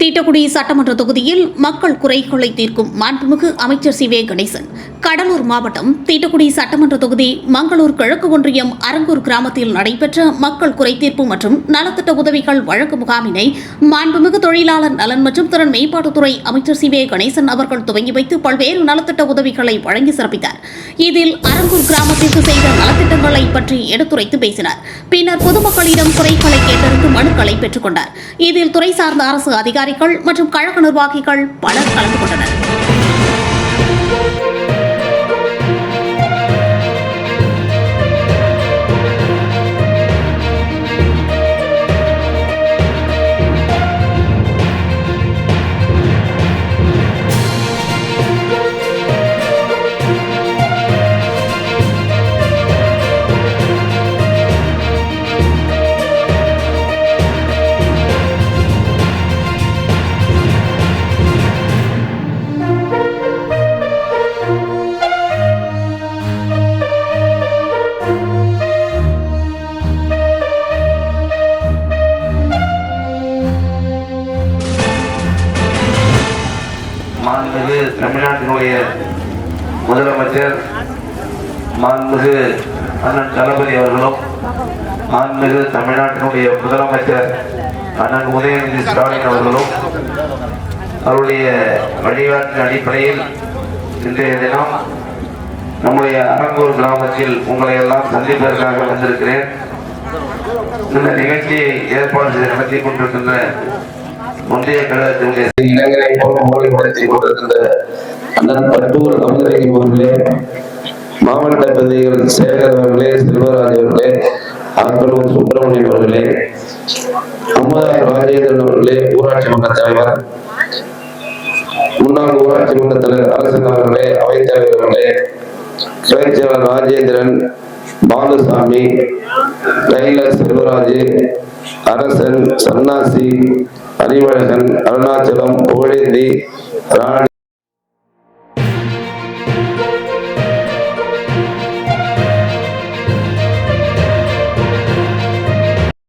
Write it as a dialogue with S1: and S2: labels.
S1: தீட்டக்குடி சட்டமன்ற தொகுதியில் மக்கள் குறைகளை தீர்க்கும் மாண்புமிகு அமைச்சர் சி வே கணேசன். கடலூர் மாவட்டம் தீட்டக்குடி சட்டமன்ற தொகுதி மங்களூர் கிழக்கு ஒன்றியம் அரங்கூர் கிராமத்தில் நடைபெற்ற மக்கள் குறைதீர்ப்பு மற்றும் நலத்திட்ட உதவிகள் வழக்கு முகாமினை மாண்புமிகு தொழிலாளர் நலன் மற்றும் திறன் மேம்பாட்டுத்துறை அமைச்சர் சி வே கணேசன் அவர்கள் துவங்கி வைத்து பல்வேறு நலத்திட்ட உதவிகளை வழங்கி சிறப்பித்தார். இதில் அரங்கூர் கிராமத்திற்கு செய்த நலத்திட்டங்களை பற்றி எடுத்துரைத்து பேசினார். பின்னர் பொதுமக்களிடம் குறைகளை கேட்டறிந்து மனுக்களை பெற்றுக் கொண்டார். இதில் துறை சார்ந்த அரசு அதிகாரி அதிகாரிகள் மற்றும் கழக நிர்வாகிகள் பலர் கலந்து கொண்டனர்.
S2: மாண்புமிகு தமிழ்நாட்டினுடைய முதலமைச்சர் மாண்புமிகு அண்ணன் தளபதி அவர்களும் மாண்புமிகு தமிழ்நாட்டினுடைய முதலமைச்சர் அண்ணன் உதயநிதி ஸ்டாலின் அவர்களும் அவருடைய வழிகாட்டின் அடிப்படையில் இன்றைய தினம் நம்முடைய அரங்கூர் கிராமத்தில் உங்களை எல்லாம் சந்திப்பதற்காக வந்திருக்கிறேன். இந்த நிகழ்ச்சியை ஏற்பாடு செய்து நடத்தி கொண்டிருக்கின்ற முந்தைய கழகத்தினுடைய இளைஞரை போல மொழிப்படுத்தி கொண்டிருந்த அண்ணன் பட்டூர் அமுதலிங்கம் அவர்களே மாவட்ட பிரதிகள் சேகர் அவர்களே செல்வராஜ் அவர்களே ஆக்கலூர் சுப்பிரமணியம் அவர்களே அம்மதார் ராஜேந்திரன் அவர்களே ஊராட்சி மன்ற தலைவர் முன்னாள் ஊராட்சி மன்ற தலைவர் அரசன் அவர்களே அவைத்தலைவர் அவர்களே கிளைச்செயலர் ராஜேந்திரன் பாலுசாமி டைலர் செல்வராஜ் அரசன் சன்னாசி அறிவழகன் அருணாச்சலம் புகழேந்தி ராணி